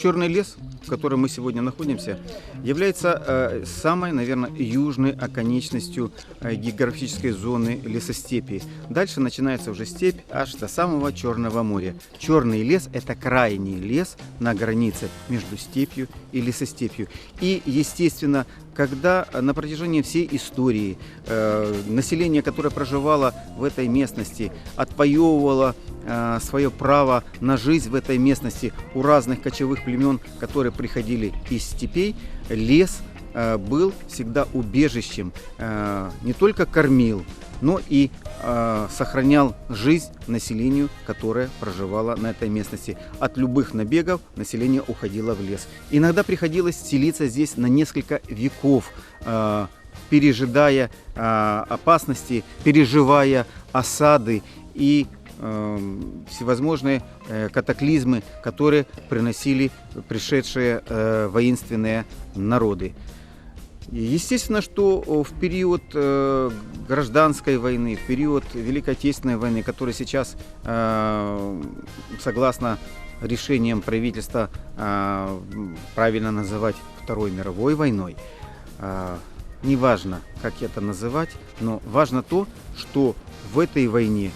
Черный лес, в котором мы сегодня находимся, является э, самой, наверное, южной оконечностью э, географической зоны лесостепи. Дальше начинается уже степь аж до самого Черного моря. Черный лес – это крайний лес на границе между степью и лесостепью. И, естественно, когда на протяжении всей истории э, население, которое проживало в этой местности, отвоевывало э, свое право на жизнь в этой местности у разных кочевых племен, которые приходили из степей, лес э, был всегда убежищем, э, не только кормил, но и э, сохранял жизнь населению, которое проживало на этой местности. От любых набегов население уходило в лес. Иногда приходилось селиться здесь на несколько веков, э, пережидая э, опасности, переживая осады и э, всевозможные э, катаклизмы, которые приносили пришедшие э, воинственные народы. Естественно, что в период э, гражданской войны, в период Великой Отечественной войны, которая сейчас, э, согласно решениям правительства, э, правильно называть Второй мировой войной, неважно, как это называть, но важно то, что в этой войне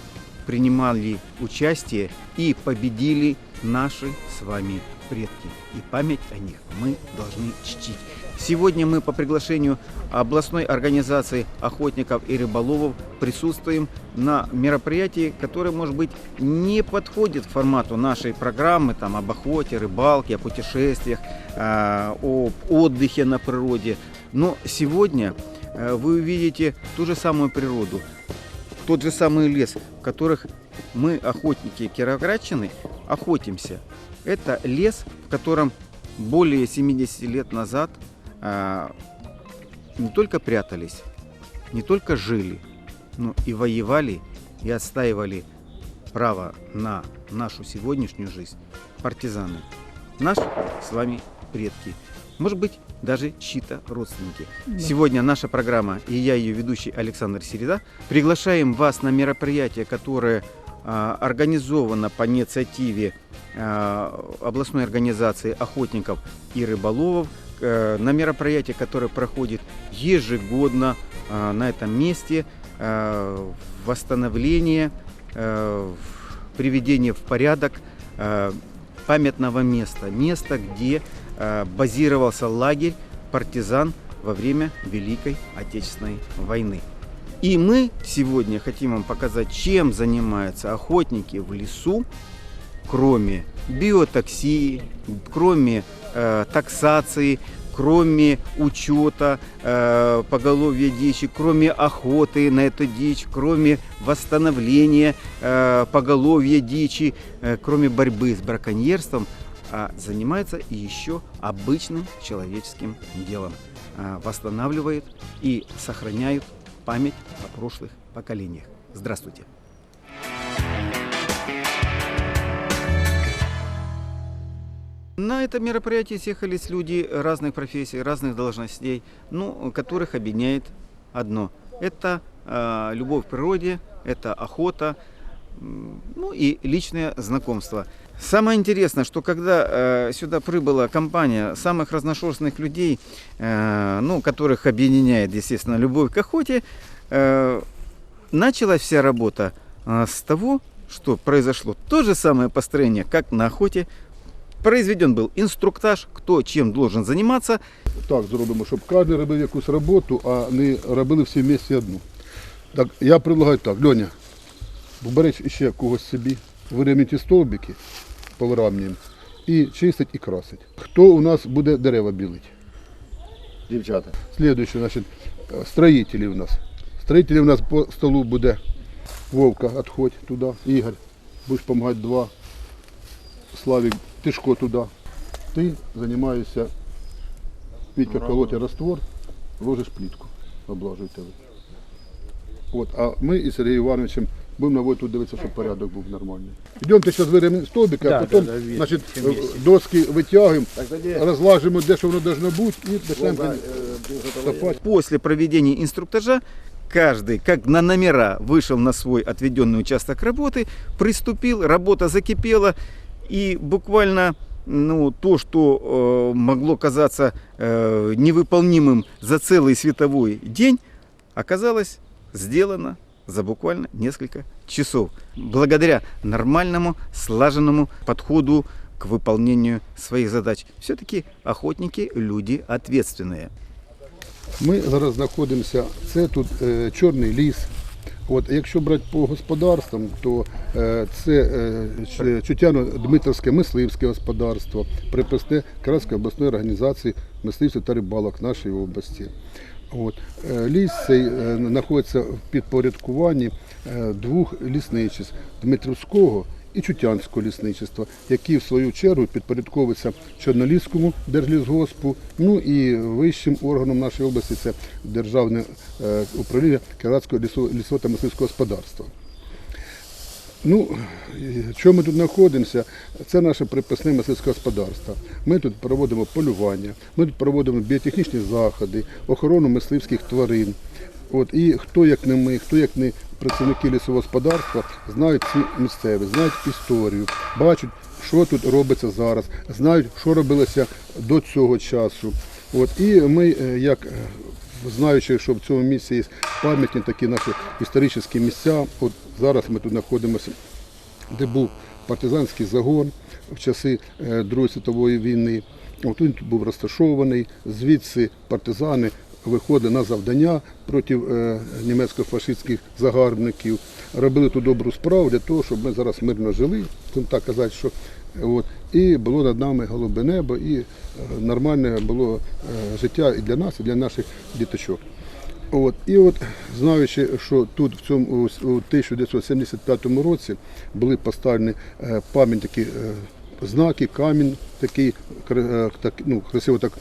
принимали участие и победили наши с вами предки. И память о них мы должны чтить. Сегодня мы по приглашению областной организации охотников и рыболовов присутствуем на мероприятии, которое, может быть, не подходит к формату нашей программы там, об охоте, рыбалке, о путешествиях, э, об отдыхе на природе. Но сегодня э, вы увидите ту же самую природу, тот же самый лес, в которых мы, охотники Кировградчины, охотимся. Это лес, в котором более 70 лет назад а, не только прятались, не только жили, но и воевали и отстаивали право на нашу сегодняшнюю жизнь партизаны. Наши с вами предки. Может быть, даже чьи-то родственники. Сегодня наша программа и я, ее ведущий Александр Середа, приглашаем вас на мероприятие, которое а, организовано по инициативе а, областной организации охотников и рыболовов на мероприятие, которое проходит ежегодно а, на этом месте, э, восстановление, э, приведение в порядок э, памятного места, места, где э, базировался лагерь партизан во время Великой Отечественной войны. И мы сегодня хотим вам показать, чем занимаются охотники в лесу, кроме биотоксии, кроме э, таксации, кроме учета э, поголовья дичи, кроме охоты на эту дичь, кроме восстановления э, поголовья дичи, э, кроме борьбы с браконьерством, а занимается еще обычным человеческим делом. А, Восстанавливает и сохраняют память о прошлых поколениях. Здравствуйте! На это мероприятие съехались люди разных профессий, разных должностей, ну, которых объединяет одно. Это э, любовь к природе, это охота, ну и личное знакомство. Самое интересное, что когда э, сюда прибыла компания самых разношерстных людей, э, ну, которых объединяет, естественно, любовь к охоте, э, началась вся работа э, с того, что произошло то же самое построение, как на охоте. Произведен был инструктаж, кто чем должен заниматься. так зробимо, щоб кожен робив якусь роботу, а не робили всі в місті одну. Так, я предлагаю так, Льоня, бери ще когось собі, вирівняй ті стовбики, повиравнюємо, і чистить і красить. Хто у нас буде дерева білить? Дівчата. Слідуюче, значить, е, строїтелі у нас. Строїтелі у нас по столу буде Вовка, відходь туди. Ігор, будеш допомагати два. Славік, Тишко туди. Ти займаєшся Вітька колоти раствор, ложиш плітку, облажуй тебе. От, а ми із Сергієм Івановичем будемо наводити тут дивитися, щоб порядок був нормальний. Йдемте зараз виремо стовбики, Да, а потім да, да, вместе, значить, всі вместе. доски витягуємо, Так тоді розлажимо, де що воно должно бути, і почнемо. Вова, е, копать. После проведения инструктажа каждый, как на номера, вышел на свой отведенный участок работы, приступил, работа закипела, и буквально ну, то, что э, могло казаться э, невыполнимым за целый световой день, оказалось сделано за буквально несколько часов. Благодаря нормальному, слаженному подходу к выполнению своих задач. Все-таки охотники люди ответственные. Ми зараз знаходимося, це тут е, чорний ліс. От, якщо брати по господарствам, то е, це е, Чутяно-Дмитровське мисливське господарство, приписне Кравської обласної організації мисливців та рибалок нашої області. От. е, Ліс цей знаходиться в підпорядкуванні двох лісничеств Дмитрівського і Чутянського лісничества, які в свою чергу підпорядковуються Чорноліському держлісгоспу, ну і вищим органом нашої області це Державне е, управління Кіровоградського лісо- лісового та мисливського господарства. Ну, чому ми тут знаходимося? Це наше приписне мисливське господарство. Ми тут проводимо полювання, ми тут проводимо біотехнічні заходи, охорону мисливських тварин. От, і хто як не ми, хто як не працівники лісового господарства, знають ці місцеві, знають історію, бачать, що тут робиться зараз, знають, що робилося до цього часу. От, і ми, е, як е, знаючи, що в цьому місці є пам'ятні такі наші історичні місця, от зараз ми тут знаходимося де був партизанський загон в часи е, Другої світової війни. От тут був розташований. Звідси партизани виходили на завдання проти е, німецько-фашистських загарбників, робили ту добру справу для того, щоб ми зараз мирно жили, так казати, що от, і було над нами голубе небо, і е, нормальне було е, життя і для нас, і для наших діточок. От, і от знаючи, що тут в цьому у 1975 році були поставлені пам'ятники, знаки, камінь такий так, ну, красиво так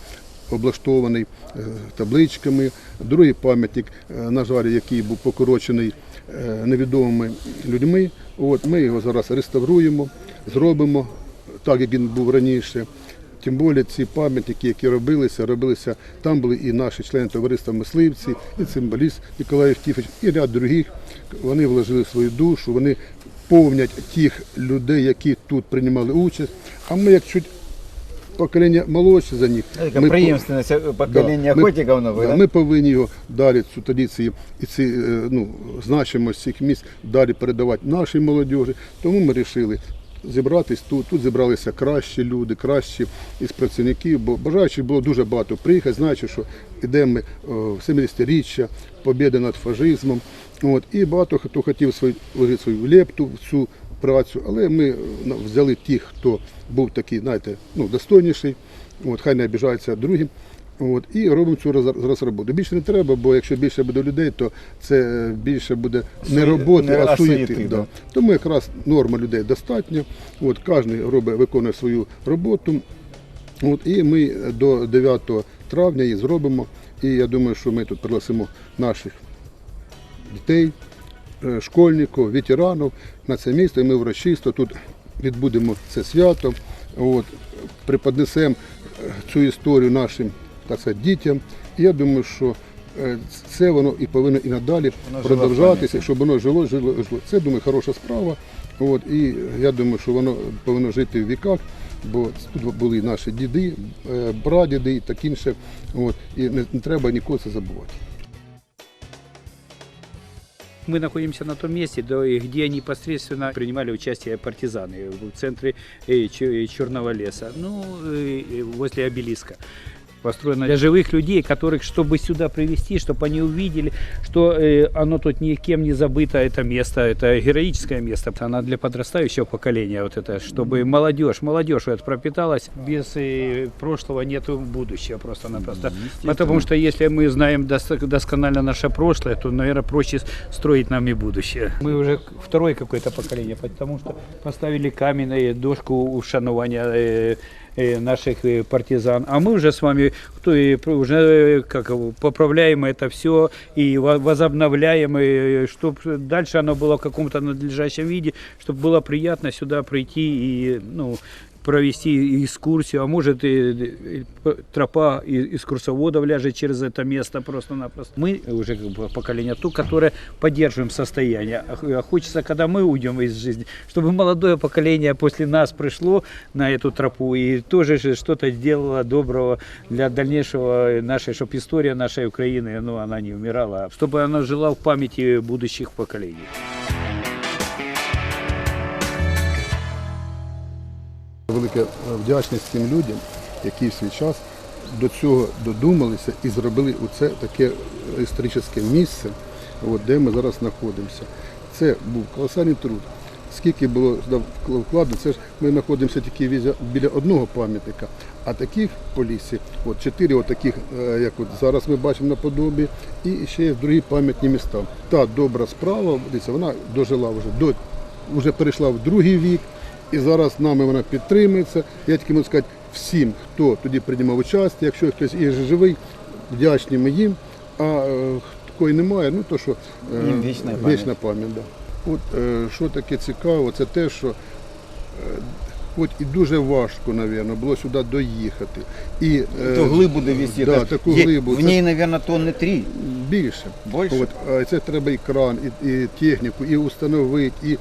облаштований е, табличками. Другий пам'ятник, е, на жаль, який був покорочений е, невідомими людьми. От, ми його зараз реставруємо, зробимо так, як він був раніше. Тим більше ці пам'ятники, які робилися, робилися, там були і наші члени товариства мисливці, і цимбаліст Ніколай Євтіфович, і ряд других. Вони вложили свою душу, вони повнять тих людей, які тут приймали участь. А ми, як чуть покоління молодше за них, по- преемственность э, поколения ми- охотников да, да? Ми повинні його далі цю традицію і ці е, ну, значимость цих місць далі передавати нашій молодіжі. Тому ми вирішили зібратись тут. Тут зібралися кращі люди, кращі із працівників, бо бажаючих було дуже багато приїхати, знаючи, що йдемо ми в 70-річчя побіди над фашизмом. От, і багато хто хотів свою, вложити свою лепту в цю працю, але ми е, взяли тих, хто був такий, знаєте, ну, достойніший, от, хай не обіжаються другі. От, і робимо цю роз- зараз роботу. Більше не треба, бо якщо більше буде людей, то це е, більше буде не роботи, не- а суєти. да. да. Тому якраз норма людей достатньо. От, кожен робить, виконує свою роботу. От, і ми до 9 травня її зробимо. І я думаю, що ми тут пригласимо наших дітей, е, школьників, ветеранів на це місто. І ми урочисто тут відбудемо це свято. От, преподнесемо е, цю історію нашим так сказати, дітям. І я думаю, що е, це воно і повинно і надалі Воно продовжатися, щоб воно жило, жило, жило. Це, думаю, хороша справа. От, і я думаю, що воно повинно жити в віках, бо тут були наші діди, е, прадіди і так інше. От, і не, не треба ніколи це забувати Мы находимся на том месте, да, и где непосредственно принимали участие партизаны в центре э, Чё- Черного леса, ну, э, э, возле обелиска. Построено для живых людей, которых, чтобы сюда привести, чтобы они увидели, что э, оно тут никем не забыто, это место, это героическое место. Она для подрастающего поколения, вот это, чтобы молодежь, молодежь вот пропиталась. Без э, прошлого нету будущего просто-напросто. Потому что если мы знаем дос- досконально наше прошлое, то, наверное, проще строить нам и будущее. Мы уже второе какое-то поколение, потому что поставили каменную дошку ушанования э, наших э, партизан. А мы уже с вами кто, и про- уже э, как, его, поправляем это все и во- возобновляем, чтобы дальше оно было в каком-то надлежащем виде, чтобы было приятно сюда прийти и ну, провести экскурсию, а может и и п- тропа и- экскурсоводов ляжет через это место просто-напросто. Мы уже как бы поколение то, которое поддерживаем состояние. А х- а хочется, когда мы уйдем из жизни, чтобы молодое поколение после нас пришло на эту тропу и тоже же что-то сделало доброго для дальнейшего нашей, чтобы история нашей Украины, ну, она не умирала, а чтобы она жила в памяти будущих поколений. Велика е, вдячність тим людям, які в свій час до цього додумалися і зробили оце таке історичне місце, от, де ми зараз знаходимося. Це був колосальний труд. Скільки було вкладено, це ж ми знаходимося тільки біля одного пам'ятника, а таких по лісі, от чотири от таких, е, як от зараз ми бачимо на подобі, і ще є другі пам'ятні міста. Та добра справа, вона дожила вже до вже перейшла в другий вік, і зараз нами вона підтримується. Я тільки можу сказати всім, хто тоді приймав участь, якщо хтось і живий, вдячні ми їм. А е, такої немає, ну то що е, Їм вічна пам'ять. вічна пам'ять. Да. От е, що таке цікаво, це те, що е, От і дуже важко, мабуть, було сюди доїхати. І, е, Эту глыбу довести. Да, это- таку е- глибу. В Це ней, наверное, тонны три. більше. Больше? От, а це треба і кран, і, і техніку, і установити, і е,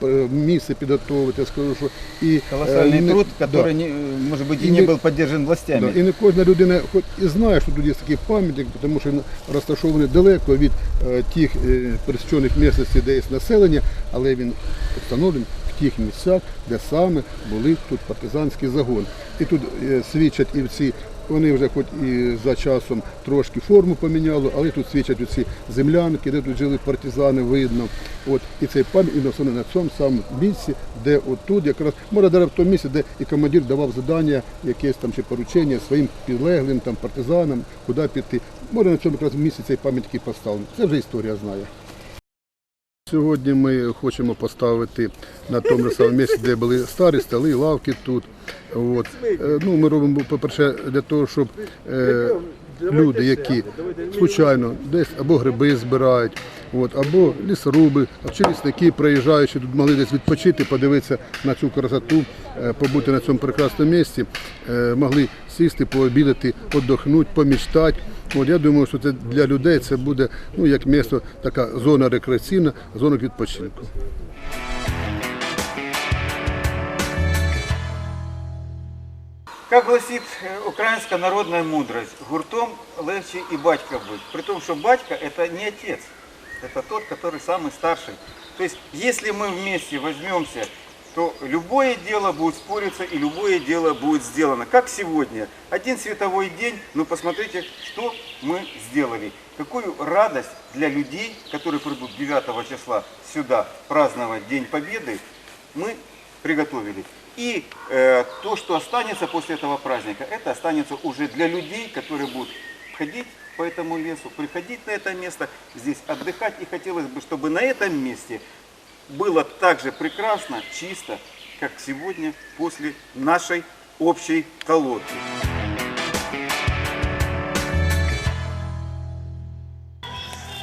п- місце підготовити. Я скажу, що і Колоссальный е, не- труд, да. который, не, э, может быть, и И не не- был поддержан властями. Да, і не кожна людина хоч і знає, що тут є такий пам'ятник, тому що він розташований далеко від е, тих е, пересічених місцевостей, де є населення, але він встановлений в тих місцях, де саме були тут партизанський загон. І тут е, свідчать і ці. Вони вже хоч і за часом трошки форму поміняли, але тут свідчать ці землянки, де тут жили партизани, видно. От, і цей пам'ять і на цьому самому місці, де отут якраз, може навіть в тому місці, де і командир давав завдання, якесь там чи поручення своїм підлеглим, там, партизанам, куди піти. Може на цьому якраз місці цей пам'ятник поставлений. Це вже історія знає. Сьогодні ми хочемо поставити на тому самому місці, де були старі столи, лавки тут. От. Е, Ну, ми робимо, по-перше, для того, щоб е, люди, які случайно десь або гриби збирають, от, або лісоруби, чи лісники приїжджаючи, тут могли десь відпочити, подивитися на цю красоту, е, побути на цьому прекрасному місці, е, могли сісти, пообідати, віддохнути, помічтати. От я думаю, що це для людей це буде ну, як місто, така зона рекреаційна, зона відпочинку. Как гласит э, украинская народная мудрость, гуртом легче и батька быть. При том, что батька это не отец, это тот, который самый старший. То есть, если мы вместе возьмемся, то любое дело будет спориться и любое дело будет сделано. Как сегодня. Один световой день, но посмотрите, что мы сделали. Какую радость для людей, которые придут 9 числа сюда праздновать День Победы, мы приготовили. И э, то, что останется после этого праздника, это останется уже для людей, которые будут ходить по этому лесу, приходить на это место, здесь отдыхать. И хотелось бы, чтобы на этом месте было так же прекрасно, чисто, как сегодня после нашей общей колодки.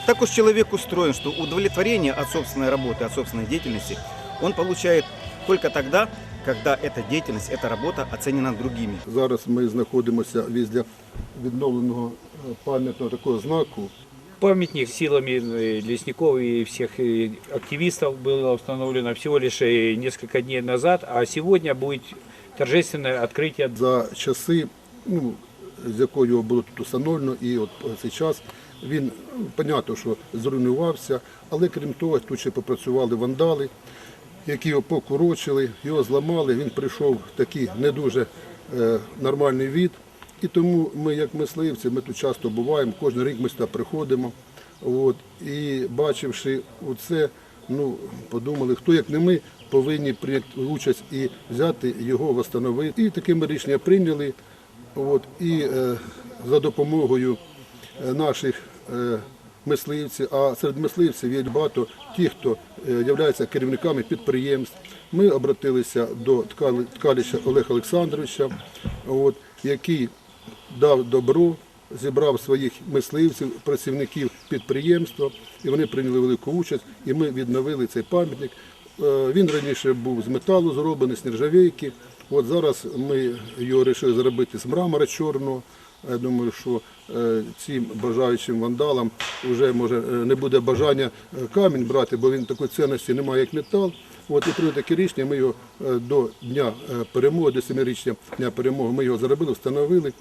Так уж человек устроен, что удовлетворение от собственной работы, от собственной деятельности он получает только тогда, когда эта деятельность, эта работа оценена другими. Зараз ми знаходимося візля відновленого е, пам'ятного такого знаку. Памятник силами э, лесников и всех э, активистов было установлено всего лишь э, несколько дней назад, а сегодня будет торжественное открытие За часи, ну, з якою його було тут установлено, і от по цей час він, ну, понятно, що зруйнувався, але крім того, тут ще попрацювали вандали, які його покорочили, його зламали, він прийшов в такий не дуже е, нормальний від. І тому ми, як мисливці, ми тут часто буваємо, кожен рік ми сюди приходимо. От, і бачивши оце, ну, подумали, хто як не ми повинні прийняти участь і взяти його встановити. І таке ми рішення прийняли. От, і е, за допомогою е, наших е, мисливців, а серед мисливців є багато тих, хто е, являється керівниками підприємств. Ми обратилися до Ткаліча Олега Олександровича, от, який дав добро, зібрав своїх мисливців, працівників підприємства, і вони прийняли велику участь, і ми відновили цей пам'ятник. Е, Він раніше був з металу зроблений, з нержавійки. От зараз ми його вирішили зробити з мрамора чорного. Я думаю, що е, цим бажаючим вандалам вже може е, не буде бажання е, камінь брати, бо він такої цінності не має, як метал. От і при таке рішення ми його до дня перемоги, до семирічня дня перемоги, ми його заробили, встановили.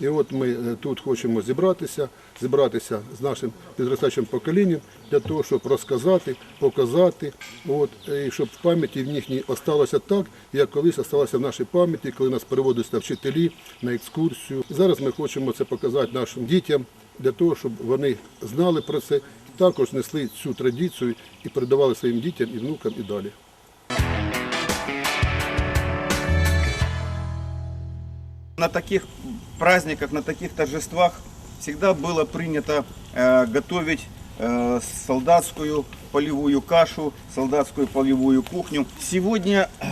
І от ми е, тут хочемо зібратися, зібратися з нашим підростаючим поколінням для того, щоб розказати, показати, от, і щоб в пам'яті в їхній осталося так, як колись осталося в нашій пам'яті, коли нас переводилися вчителі на екскурсію. Зараз ми хочемо це показати нашим дітям для того, щоб вони знали про це, також несли цю традицію і передавали своїм дітям і внукам і далі. На таких праздниках, на таких торжествах всегда было принято э, готовить э, солдатскую полевую кашу, солдатскую полевую кухню. Сегодня э,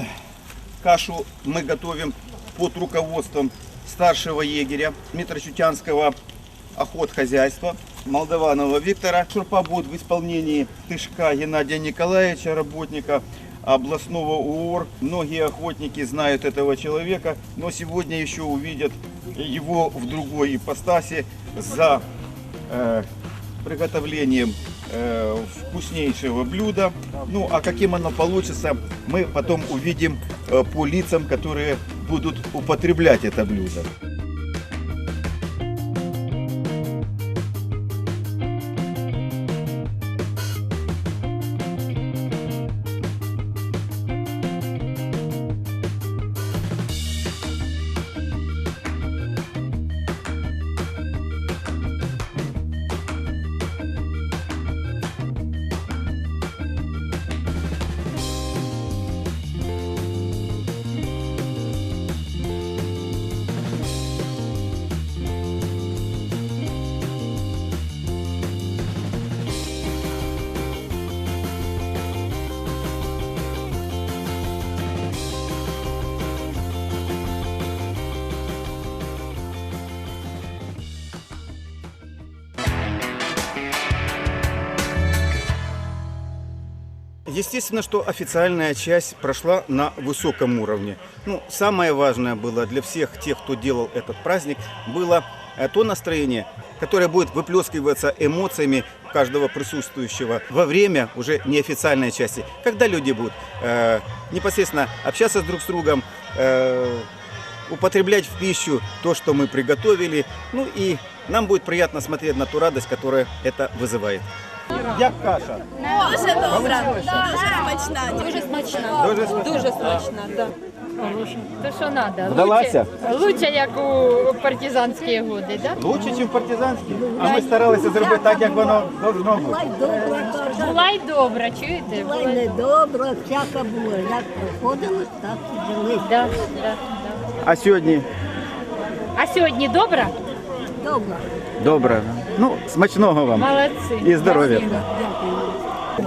кашу мы готовим под руководством старшего егеря Дмитрочутянского охотхозяйства Молдаванова Виктора. Шурпа будет в исполнении Тышка Геннадия Николаевича, работника областного УОР. Многие охотники знают этого человека, но сегодня еще увидят его в другой ипостаси за э, приготовлением э, вкуснейшего блюда. Ну, а каким оно получится, мы потом увидим э, по лицам, которые будут употреблять это блюдо. Естественно, что официальная часть прошла на высоком уровне. Ну, самое важное было для всех тех, кто делал этот праздник, было э, то настроение, которое будет выплескиваться эмоциями каждого присутствующего во время уже неофициальной части, когда люди будут э, непосредственно общаться друг с другом, э, употреблять в пищу то, что мы приготовили, ну и нам будет приятно смотреть на ту радость, которая это вызывает. Як каша? Дуже добра, дуже смачна. Дуже смачна. Дуже смачна. Дуже смачна, да. То що треба. Вдалася? Лучше, лучше, як у партизанські годи, да? Лучше, ніж партизанські. А ми старалися зробити так, як воно должно бути. Була й добра, чуєте? Була й недобра, всяка була. Як приходили, так і жили. Да, да, да. А сьогодні? А сьогодні добра? Добре. Добре. Ну, смачного вам. Молодці. И здоровья.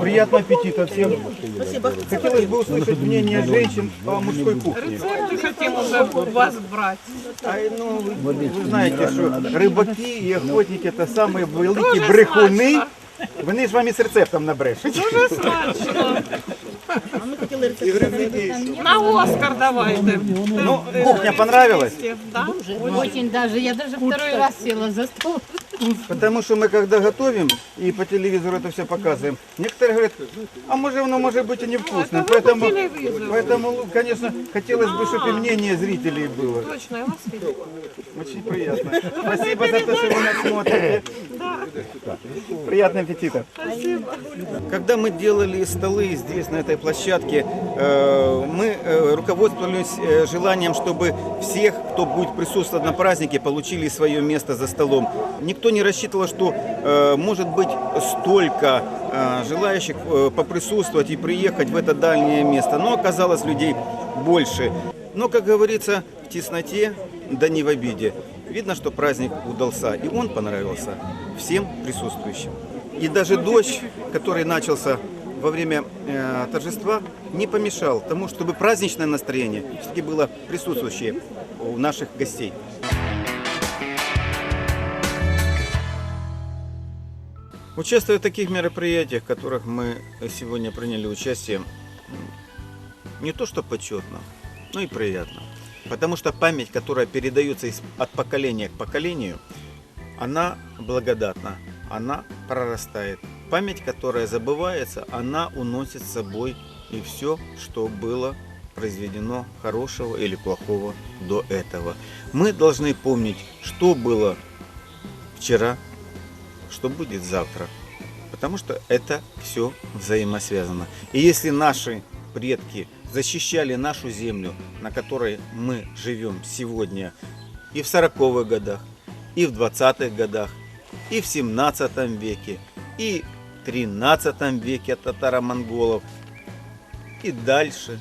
Приятного аппетита всем. Спасибо. Хотелось бы услышать мнение женщин о мужской кухне. хотим уже вас брать. А, ну, вы, вы знаете, что рыбаки и охотники это самые великие брехуни. Вони ж вам із рецептом набрешуть. Дуже смачно. І грибники. На Оскар давайте. Ну, кухня понравилась? Да? Очень даже. Я даже второй раз села за стол. Потому что мы когда готовим и по телевизору это все показываем, некоторые говорят, а может оно может быть и невкусным. Поэтому, поэтому, конечно, хотелось бы, чтобы и мнение зрителей было. Точно, я вас видела. Очень приятно. Спасибо за то, что вы нас смотрите. Приятного аппетита. Когда мы делали столы здесь, на этой площадке, э, мы э, руководствовались э, желанием, чтобы всех, кто будет присутствовать на празднике, получили свое место за столом. Никто не рассчитывал, что э, может быть столько э, желающих э, поприсутствовать и приехать в это дальнее место. Но оказалось людей больше. Но, как говорится, в тесноте, да не в обиде. Видно, что праздник удался, и он понравился всем присутствующим. И даже дождь, который начался во время э, торжества, не помешал тому, чтобы праздничное настроение все-таки было присутствующее у наших гостей. Участвуя в таких мероприятиях, в которых мы сегодня приняли участие, не то что почетно, но и приятно. Потому что память, которая передается от поколения к поколению, она благодатна, она прорастает. Память, которая забывается, она уносит с собой и все, что было произведено хорошего или плохого до этого. Мы должны помнить, что было вчера, что будет завтра. Потому что это все взаимосвязано. И если наши предки защищали нашу землю, на которой мы живем сегодня, и в 40-х годах, и в 20-х годах, и в 17 веке, и в 13 веке от татаро-монголов, и дальше.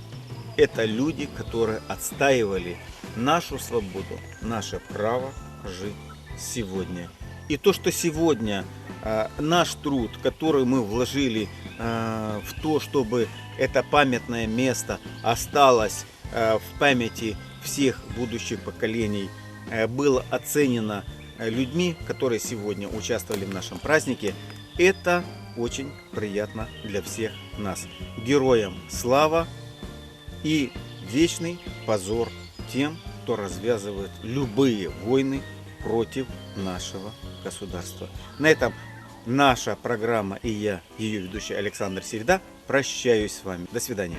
Это люди, которые отстаивали нашу свободу, наше право жить сегодня. И то, что сегодня э, наш труд, который мы вложили э, в то, чтобы это памятное место осталось э, в памяти всех будущих поколений, э, было оценено э, людьми, которые сегодня участвовали в нашем празднике, это очень приятно для всех нас. Героям слава и вечный позор тем, кто развязывает любые войны против нашего государства. На этом наша программа и я, ее ведущий Александр Середа, прощаюсь с вами. До свидания.